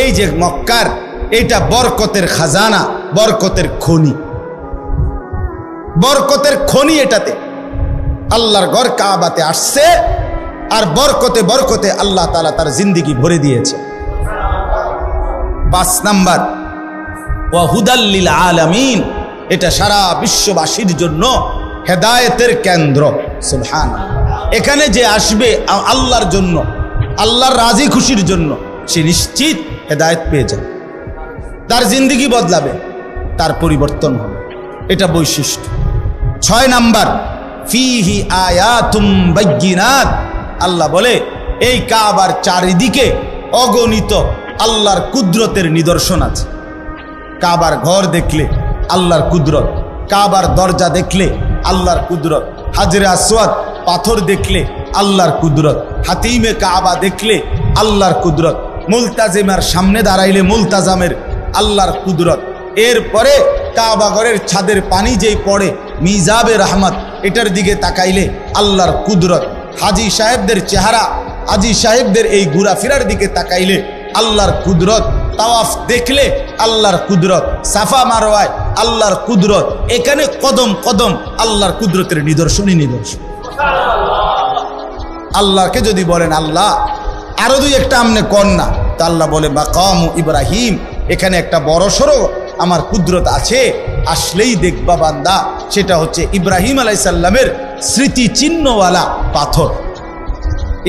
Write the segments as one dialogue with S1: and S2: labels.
S1: এই যে মক্কার এটা বরকতের খাজানা, বরকতের খনি। বরকতের খনি এটাতে। আল্লাহর ঘর কাবাতে আসছে আর বরকতে বরকতে আল্লাহ তালা তার জিন্দিগি ভরে দিয়েছে। পাঁচ নাম্বার ওয়াহুদাল্লিল আলামিন, এটা সারা বিশ্ববাসীর জন্য হেদায়েতের কেন্দ্র সুবহান এখানে যে আসবে আল্লাহর জন্য, আল্লাহর রাজি খুশির জন্য সে নিশ্চিত হেদায়েত পেয়ে যাবে। তার জিন্দিগি বদলাবে, তার পরিবর্তন হবে। এটা বৈশিষ্ট্য। ছয় নাম্বার, ফিহি আয়াতুম বাইয়িনাত। আল্লাহ বলে, এই কাবার চারিদিকে অগণিত আল্লাহর কুদরতের নিদর্শন আছে। কাবার ঘর দেখলে আল্লাহর কুদরত, কাবার দরজা দেখলে আল্লাহর কুদরত, হাজরে আসওয়াদ পাথর দেখলে আল্লাহর কুদরত, হাতিমে কাবা দেখলে আল্লাহর কুদরত মুলতাজিমার সামনে দাঁড়াইলে মুলতাজামের আল্লাহর কুদরত। এরপরে কাবা ঘরের ছাদের পানি যেই পড়ে, মিজাবে রহমত, এটার দিকে তাকাইলে আল্লাহর কুদরত। হাজি সাহেবদের চেহারা, হাজি সাহেবদের এই ঘোরাফেরার দিকে তাকাইলে আল্লাহর কুদরত। তাওয়াফ দেখলে আল্লাহর কুদরত, সাফা মারোয়ায় আল্লাহর কুদরত। এখানে কদম কদম আল্লাহর কুদরতের নিদর্শনই নিদর্শন। আল্লাহকে যদি বলেন, আল্লাহ আরও দুই একটা আমনে কন্যা। তা আল্লাহ বলে বাকাম ইব্রাহিম, এখানে একটা বড় সড়ো আমার কুদরত আছে। আসলেই দেখবা বান্দা, সেটা হচ্ছে ইব্রাহিম আলাইসাল্লামের স্মৃতি চিহ্নওয়ালা পাথর।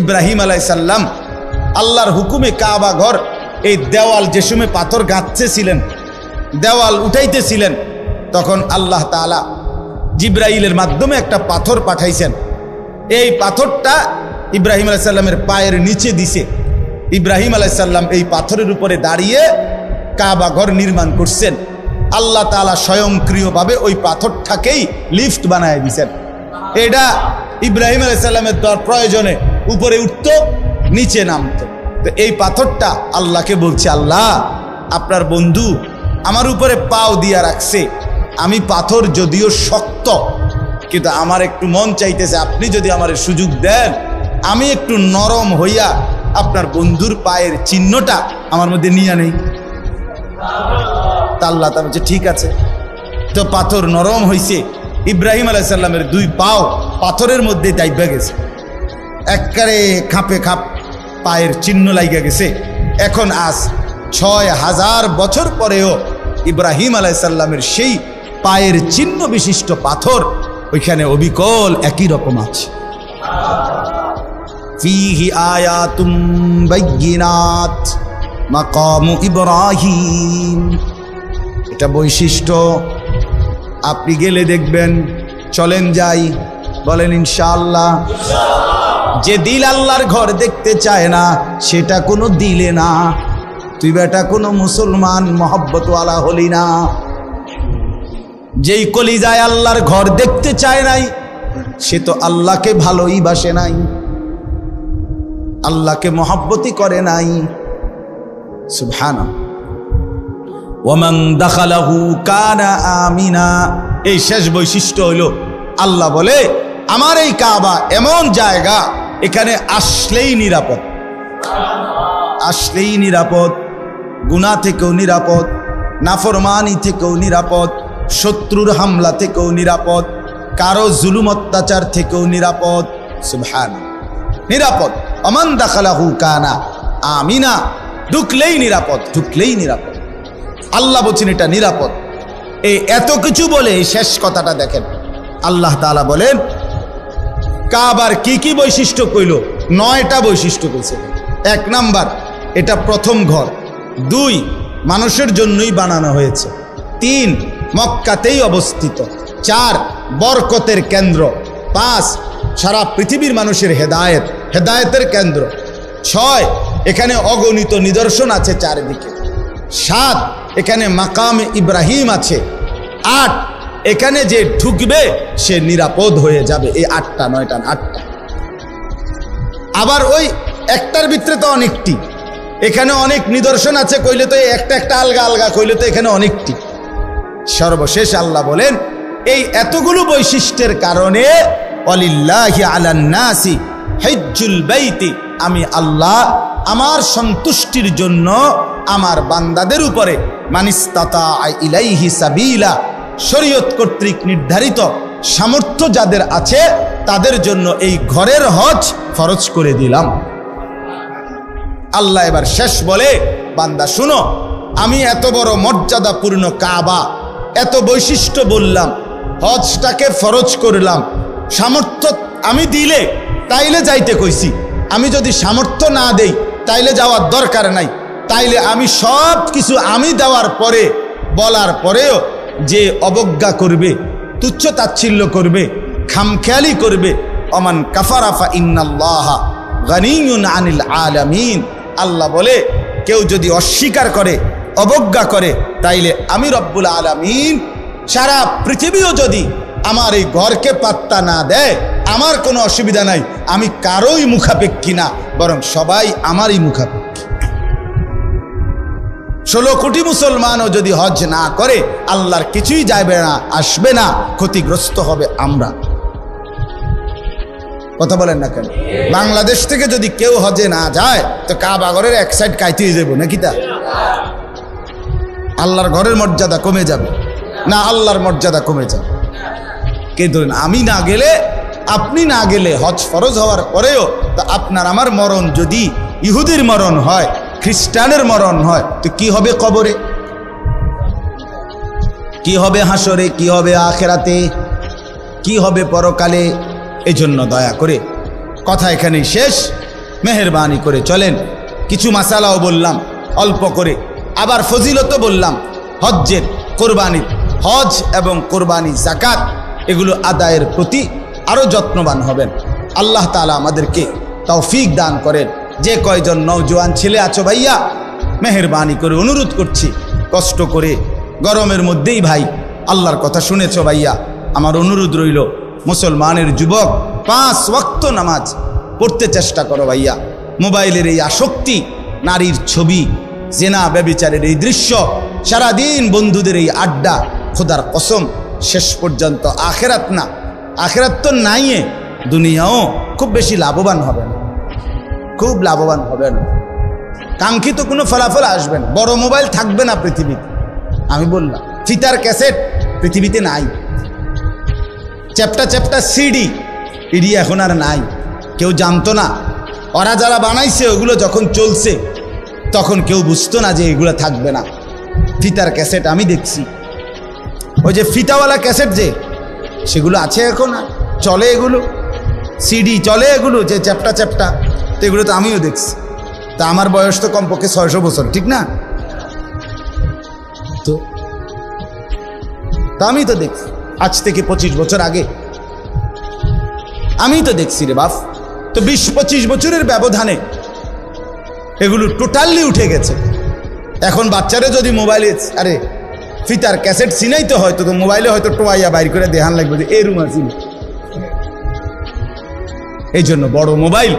S1: ইব্রাহিম আলাইসাল্লাম আল্লাহর হুকুমে কাবা ঘর, এই দেওয়াল যে সময় পাথর গাঁথতেছিলেন দেওয়াল উঠাইতেছিলেন, তখন আল্লাহ তাআলা জিব্রাইলের মাধ্যমে একটা পাথর পাঠাইছেন। এই পাথরটা ইব্রাহিম আলাইসাল্লামের পায়ের নিচে দিছে। ইব্রাহিম আলাইসাল্লাম এই পাথরের উপরে দাঁড়িয়ে কাবা ঘর নির্মাণ করছেন। আল্লাহ তালা স্বয়ংক্রিয়ভাবে ওই পাথরটাকেই লিফট বানায় দিছেন। এটা ইব্রাহিম আলাইসাল্লামের দর প্রয়োজনে উপরে উঠত, নিচে নামতো। তো এই পাথরটা আল্লাহকে বলছে, আল্লাহ, আপনার বন্ধু আমার উপরে পাও দিয়া রাখছে। আমি পাথর যদিও শক্ত, কিন্তু আমার একটু মন চাইতেছে, আপনি যদি আমার সুযোগ দেন আমি একটু নরম হইয়া আপনার বন্ধুর পায়ের চিহ্নটা আমার মধ্যে নিয়ে নেই। তাল্লা তা বলছে, ঠিক আছে। তো পাথর নরম হইছে। ইব্রাহিম আলাইসাল্লামের দুই পাও পাথরের মধ্যে দাইবা গেছে। একবারে খাপে খাপ পায়ের চিহ্ন লাইগা গেছে। এখন আজ ছয় হাজার বছর পরেও ইব্রাহিম আলাইসাল্লামের সেই পায়ের চিহ্ন বিশিষ্ট পাথর ওইখানে অবিকল একই রকম আছে। ফিহি আয়াতুম বাইয়িনাত। মাকামু ইব্রাহিম। এটা বৈশিষ্ট্য। আপনি গেলে দেখবেন, চলেন যাই, বলেন ইনশাআল্লাহ। যে দিল আল্লাহর ঘর দেখতে চায় না, সেটা কোনো দিলে না। তুই বেটা কোনো মুসলমান, মহব্বতওয়ালা হলি না। যেই কলিজায় আল্লাহর ঘর দেখতে চায় নাই, সে তো আল্লাহকে ভালোই বাসে নাই। আল্লাহকে মহাব্বতি করে নাই। ওমান দাখালাহু কানা আমিনা। এই শেষ বৈশিষ্ট্য হইল, আল্লাহ বলে, আমার এই কাবা এমন জায়গা, এখানে আসলেই নিরাপদ। আসলেই নিরাপদ। গুণা থেকেও নিরাপদ। নাফরমানি থেকেও নিরাপদ। শত্রুর হামলা থেকেও নিরাপদ। কারও জুলুম অত্যাচার থেকেও নিরাপদ। সুবহান নিরাপদ। অমান দাখালাহু কানা। আমিনা। ঢুকলেই নিরাপদ ঢুকলেই নিরাপদ। আল্লাহ বলছেন, এটা নিরাপদ। এই এত কিছু বলে শেষ কথাটা দেখেন। আল্লাহ তাআলা বলেন, কাবার কি কি বৈশিষ্ট্য কইল? নয়টা বৈশিষ্ট্য কইছে এক নাম্বার, এটা প্রথম ঘর। দুই, মানুষের জন্যই বানানো হয়েছে। তিন, মক্কাতেই অবস্থিত। চার, বরকতের কেন্দ্র। পাঁচ, সারা পৃথিবীর মানুষের হেদায়েত। হেদায়েতের কেন্দ্র। ছয়, এখানে অগণিত নিদর্শন আছে চারিদিকে। সাত, এখানে মাকাম ইব্রাহিম আছে। আট, এখানে যে ঢুকবে, সে নিরাপদ হয়ে যাবে। এই আটটা, নয়টা, আটটা। আবার ওই একটার ভিতরে তো অনেকটি। এখানে অনেক নিদর্শন আছে, কইলে তো একটা একটা আলগা আলগা, কইলে তো এখানে অনেকটি। সর্বশেষ আল্লাহ বলেন, এই এতগুলো বৈশিষ্ট্যের কারণে অলিল্লাহি আলান্নাসি হেজ্জুল বাইতি, আমি আল্লাহ আমার সন্তুষ্টির জন্য আমার বান্দাদের উপরে মানিস্তাতা ইলাইহি সাবিলা, শরীয়ত কর্তৃক নির্ধারিত সামর্থ্য যাদের আছে তাদের জন্য এই ঘরের হজ ফরজ করে দিলাম। আল্লাহ এবার শেষ বলে, বান্দা শুনো, আমি এত বড় মর্যাদাপূর্ণ কাবা, এত বৈশিষ্ট্য বললাম, হজটাকে ফরজ করলাম, সামর্থ্য আমি দিলে তাইলে যাইতে কইছি। আমি যদি সামর্থ্য না দেই, তাইলে যাওয়ার দরকার নাই। তাইলে আমি সব কিছু আমি দেওয়ার পরে, বলার পরেও যে অবজ্ঞা করবে, তুচ্ছ তাচ্ছিল্য করবে, খামখেয়ালি করবে, অমান কাফারাফা ইন্নাল্লাহা গানিউন আনিল আলামিন। আল্লাহ বলে, কেউ যদি অস্বীকার করে, অবজ্ঞা করে, তাইলে আমি রব্বুল আলামিন সারা পৃথিবীও যদি আমার এই ঘরকে পাত্তা না দেয়, আমার কোনো অসুবিধা নাই। আমি কারোই মুখাপেক্ষী না, বরং সবাই আমারই মুখাপেক্ষী। ষোলো কোটি মুসলমানও যদি হজ না করে, আল্লাহর কিছুই যাবে না, আসবে না, ক্ষতিগ্রস্ত হবে আমরা। কথা বলেন না কেন? বাংলাদেশ থেকে যদি কেউ হজে না যায়, তো কাবাগরের এক সাইড কাইতে যাব নাকি তা? আল্লাহর ঘরের মর্যাদা কমে যাবে। না, আল্লাহর মর্যাদা কমে যাবে। কে ধরেন, আমি না গেলে, আপনি না গেলে হজ ফরজ হওয়ার পরেও তা আপনার আমার মরণ যদি ইহুদির মরণ হয়, খ্রিস্টানের মরণ হয়, তো কি হবে কবরে? কি হবে হাসরে, কি হবে আখেরাতে? কি হবে পরকালে? এজন্য দয়া করে কথা এখানেই শেষ। মেহরবানি করে চলেন। কিছু মাসালাও বললাম, অল্প করে। আবার ফজিলতও বললাম, হজ্জের কোরবানির হজ এবং কোরবানি জাকাত এগুলো আদায়ের প্রতি আরও যত্নবান হবেন। আল্লাহ তালা আমাদেরকে তৌফিক দান করেন। যে কয়জন নৌজওয়ান ছেলে আছো ভাইয়া, মেহরবানি করে অনুরোধ করছি, কষ্ট করে, গরমের মধ্যেই ভাই, আল্লাহর কথা শুনেছ ভাইয়া। আমার অনুরোধ রইল, মুসলমানের যুবক, পাঁচ ওয়াক্ত নামাজ পড়তে চেষ্টা করো ভাইয়া। মোবাইলের এই আসক্তি, নারীর ছবি, জেনা, ব্যবিচারের এই দৃশ্য, সারাদিন বন্ধুদের এই আড্ডা, খোদার কসম শেষ পর্যন্ত আখেরাত না। আখেরাত তো নাইয়ে। দুনিয়াও খুব বেশি লাভবান হবে না। খুব লাভবান হবে না। কাঙ্ক্ষিত কোনো ফলাফল আসবে না। বড় মোবাইল থাকবে না পৃথিবীতে। আমি বললাম, ফিতার ক্যাসেট পৃথিবীতে নাই। চ্যাপটা চ্যাপটা সিডি ইডি এখন আর নাই। কেউ জানতো না। ওরা যারা বানাইছে, ওগুলো যখন চলছে, তখন কেউ বুঝতো না যে এগুলো থাকবে না। ফিতার ক্যাসেট আমি দেখছি। ওই যে ফিতাওয়ালা ক্যাসেট যে, সেগুলো আছে এখন, চলে এগুলো। সিডি চলে এগুলো, যে চ্যাপটা চ্যাপটা। তো এগুলো তো আমিও দেখছি। তা আমার বয়স তো কমপক্ষে ছয়শো বছর, ঠিক না? তো, তা আমি তো দেখছি, আজ থেকে পঁচিশ বছর আগে। আমি তো দেখছি রে বাপ। তো বিশ পঁচিশ বছরের ব্যবধানে এগুলো টোটালি উঠে গেছে। এখন বাচ্চারা যদি মোবাইলে আরে ফিতার ক্যাসেট চিনাইতে হয়তো তো মোবাইলে হয়তো টোয়াইয়া বাইর করে দেহান লাগবে যে এই রুম আছে। এই জন্য বড় মোবাইল,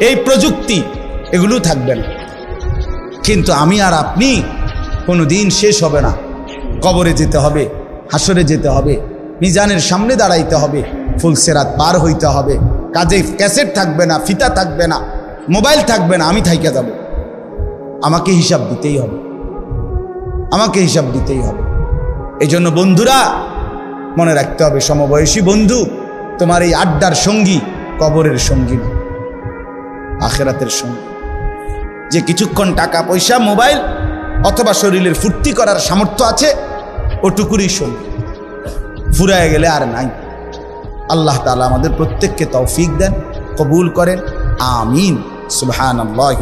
S1: এই প্রযুক্তি, এগুলো থাকবে না। কিন্তু আমি আর আপনি কোনো দিন শেষ হবে না। কবরে যেতে হবে, হাসরে যেতে হবে, মিজানের সামনে দাঁড়াইতে হবে ফুলসেরাত পার হইতে হবে। কাজে ক্যাসেট থাকবে না, ফিতা থাকবে না, মোবাইল থাকবে না, আমি থাইকে যাব। আমাকে হিসাব দিতেই হবে। আমাকে হিসাব দিতেই হবে। এই জন্য বন্ধুরা, মনে রাখতে হবে, সমবয়সী বন্ধু, তোমার এই আড্ডার সঙ্গী কবরের সঙ্গী না, আখেরাতের সঙ্গী। যে কিছুক্ষণ টাকা, পয়সা, মোবাইল অথবা শরীরের ফুর্তি করার সামর্থ্য আছে, ওটুকুরই সঙ্গী। ফুরায় গেলে আর নাই। আল্লাহ তালা আমাদের প্রত্যেককে তৌফিক দেন, কবুল করেন। আমিন। সুবহান আল্লাহ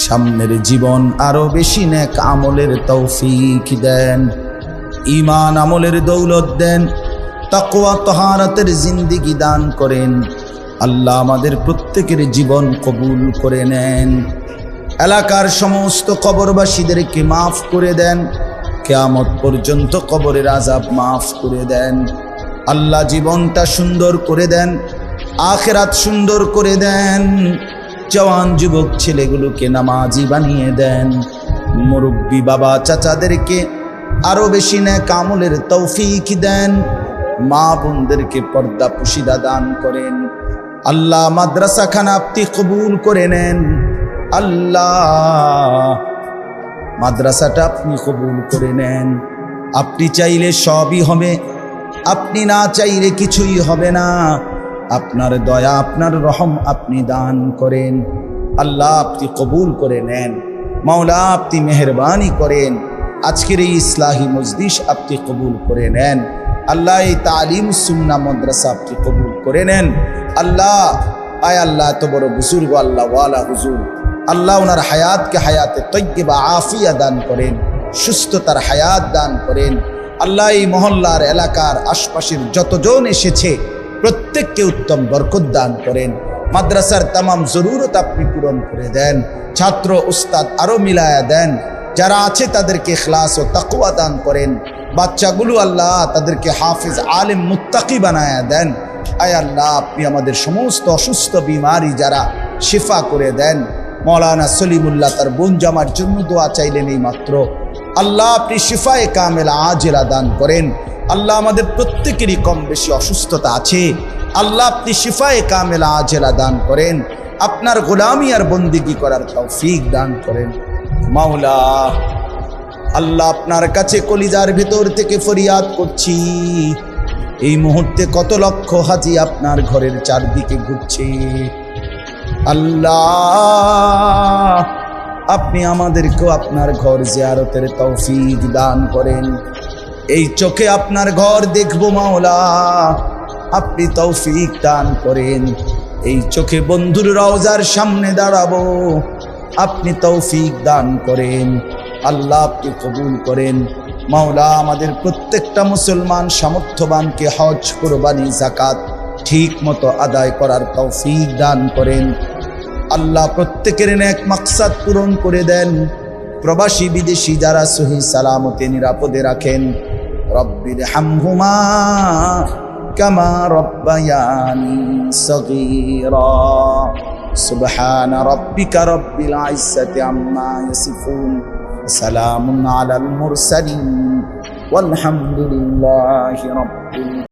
S1: সামনের জীবন আরও বেশি নেক আমলের তৌফিক দেন। ইমান আমলের দৌলত দেন। তাকোয়া তহারাতের জিন্দিগি দান করেন। আল্লাহ আমাদের প্রত্যেকের জীবন কবুল করে নেন। এলাকার সমস্ত কবরবাসীদেরকে মাফ করে দেন। কেয়ামত পর্যন্ত কবরের আজাব মাফ করে দেন। আল্লাহ জীবনটা সুন্দর করে দেন, আখেরাত সুন্দর করে দেন। জওয়ান যুবক ছেলেগুলোকে নামাজি বানিয়ে দেন। মুরব্বী বাবা চাচাদেরকে আরও বেশি ন্যায় কামলের তৌফিক দেন। মা বোনদেরকে পর্দা পুশিদা দান করেন। আল্লাহ মাদ্রাসা খানা আপনি কবুল করে নেন। আল্লাহ। মাদ্রাসাটা আপনি কবুল করে নেন। আপনি চাইলে সবই হবে, আপনি না চাইলে কিছুই হবে না। আপনার দয়া, আপনার রহম আপনি দান করেন। আল্লাহ আপনি কবুল করে নেন। মাওলা আপনি মেহরবানি করেন। আজকের এই ইসলাহি মজলিস আপনি কবুল করে নেন। আল্লাহ এই তালিম সুন্না মাদ্রাসা আপনি কবুল করে নেন। আল্লাহ, আয় আল্লাহ, এত বড় বুজুর্গ আল্লাহ ওয়ালা হুজুর। আল্লাহ ওনার হায়াতকে হায়াতে তৈবা আফিয়া দান করেন, সুস্থতার হায়াত দান করেন। আল্লাহ এই মহল্লার এলাকার আশপাশের যতজন এসেছে, প্রত্যেককে উত্তম বরকত দান করেন। মাদ্রাসার তামাম জরুরত আপনি পূরণ করে দেন, ছাত্র, উস্তাদ আরও মিলায়া দেন। যারা আছে তাদেরকে খ্লাস ও তাকুয়া দান করেন। বাচ্চাগুলো আল্লাহ তাদেরকে হাফিজ, আলেম, মুত্তাকি বানায়া দেন। আয় আল্লাহ, আপনি আমাদের সমস্ত অসুস্থ, বিমারি যারা শিফা করে দেন মৌলানা সলিমুল্লাহ তার বোন জামার জন্য দোয়া চাইলেন এই মাত্র আল্লাহ আপনি শিফায়ে কামেলা আজেলা দান করেন। আল্লাহ আমাদের প্রত্যেকেরই কম বেশি অসুস্থতা আছে। আল্লাহ আপনি শিফায়ে কামেলা আজেলা দান করেন। আপনার গোলামি আর বন্দিগি করার তৌফিক দান করেন। মাওলা, আল্লাহ আপনার কাছে কলিজার ভেতর থেকে ফরিয়াদ করছি। এই মুহূর্তে কত লক্ষ হাজি আপনার ঘরের চারদিকে ঘুরছে। আল্লাহ, আপনি আমাদেরকেও আপনার ঘর জিয়ারতের তৌফিক দান করেন। এই চোখে আপনার ঘর দেখব মাওলা, আপনি তৌফিক দান করেন। এই চোখে বন্ধুর রওজার সামনে দাঁড়াবো, আপনি তৌফিক দান করেন। আল্লাহ আপনি কবুল করেন। মাওলা, আমাদের প্রত্যেকটা মুসলমান সামর্থ্যবানকে হজ, কোরবানি জাকাত ঠিক মতো আদায় করার তৌফিক দান করেন। আল্লাহ প্রত্যেকের এক মাকসাদ পূরণ করে দেন প্রবাসী বিদেশি যারা সহি সালামতে নিরাপদে রাখেন রব্বির হামহুমা কামা রব্বায়ানি সগীরা সুবহান রব্বিকা রব্বিল ইজ্জাতি আম্মা ইয়াসিফুন সালামুন আলাল মুরসালিন والحمد لله رب